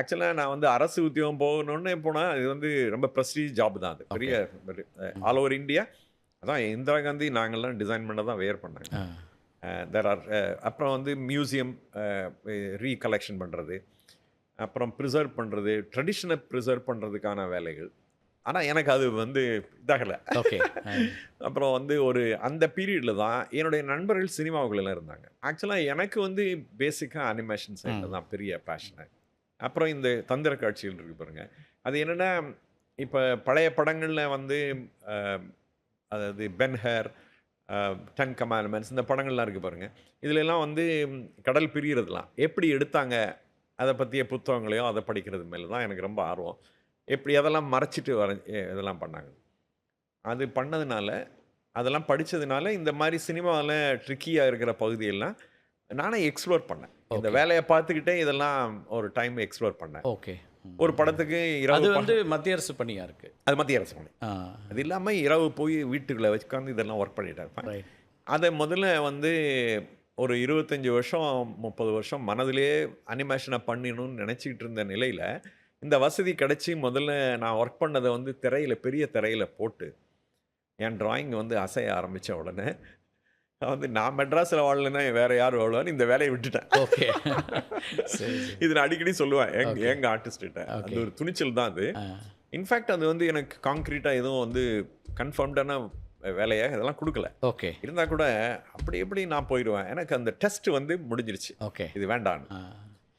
ஆக்சுவலாக நான் வந்து அரசு உத்தியோகம் போகணும்னு போனால் இது வந்து ரொம்ப ப்ரெஸ்டீஜ் ஜாப் தான் அது. பெரிய ஆல் ஓவர் இந்தியா அதான் இந்திரா காந்தி நாங்கள்லாம் டிசைன் பண்ண தான் வேர் பண்ணாங்க. தெர் ஆர் அப்புறம் வந்து மியூசியம் ரீகலெக்ஷன் பண்ணுறது அப்புறம் ப்ரிசர்வ் பண்ணுறது ட்ரெடிஷனை ப்ரிசர்வ் பண்ணுறதுக்கான வேலைகள். ஆனால் எனக்கு அது வந்து இதாகலை. ஓகே. அப்புறம் வந்து ஒரு அந்த பீரியடில் தான் என்னுடைய நண்பர்கள் சினிமாவுக்குள்ளெல்லாம் இருந்தாங்க. ஆக்சுவலாக எனக்கு வந்து பேசிக்காக அனிமேஷன் சைடில் தான் பெரிய பேஷனு அப்புறம் இந்த தந்திர காட்சிகள் இருக்கு பாருங்கள் அது என்னென்னா இப்போ பழைய படங்களில் வந்து அதாவது பென்ஹர் டென் கமாண்ட்மெண்ட்ஸ் இந்த படங்கள்லாம் இருக்குது பாருங்கள் இதுலலாம் வந்து கடல் பிரிகிறதுலாம் எப்படி எடுத்தாங்க அதை பற்றிய புத்தகங்களையும் அதை படிக்கிறது மேலே தான் எனக்கு ரொம்ப ஆர்வம். எப்படி அதெல்லாம் மறைச்சிட்டு வர இதெல்லாம் பண்ணாங்க. அது பண்ணதுனால அதெல்லாம் படித்ததுனால இந்த மாதிரி சினிமாவில் ட்ரிக்கியாக இருக்கிற பகுதியெல்லாம் நானே எக்ஸ்ப்ளோர் பண்ணேன். இந்த. வேலையை பார்த்துக்கிட்டே இதெல்லாம் ஒரு டைம் எக்ஸ்ப்ளோர் பண்ணேன். ஓகே ஒரு படத்துக்கு அது இரவு வந்து மத்திய அரசு பணியா இருக்கு? அது மத்திய அரசு பணி. அது இல்லாமல் இரவு போய் வீட்டுக்குள்ளே வச்சுக்காந்து இதெல்லாம் ஒர்க் பண்ணிட்டு இருப்பேன். அதை முதல்ல வந்து ஒரு இருபத்தஞ்சி வருஷம் முப்பது வருஷம் மனதிலே அனிமேஷனை பண்ணிடணும்னு நினச்சிக்கிட்டு இருந்த நிலையில் இந்த வசதி கிடச்சி முதல்ல நான் ஒர்க் பண்ணதை வந்து திரையில் பெரிய திரையில் போட்டு என் டிராயிங் வந்து அசைய ஆரம்பித்த உடனே வந்து நான் மெட்ராஸில் வாழலைன்னா வேறு யார் வாழ்வான்னு இந்த வேலையை விட்டுட்டேன். ஓகே. இது நான் அடிக்கடி சொல்லுவேன். எங்க. எங்க ஆர்டிஸ்ட்டு Okay. ஒரு துணிச்சல் தான் அது. இன்ஃபேக்ட் அது வந்து எனக்கு காங்க்ரீட்டாக எதுவும் வந்து கன்ஃபார்ம்டான வேலையை இதெல்லாம் கொடுக்கல. ஓகே. இருந்தால் கூட அப்படி எப்படி நான் போயிடுவேன். எனக்கு அந்த டெஸ்ட் வந்து முடிஞ்சிருச்சு. ஓகே. இது வேண்டான்னு.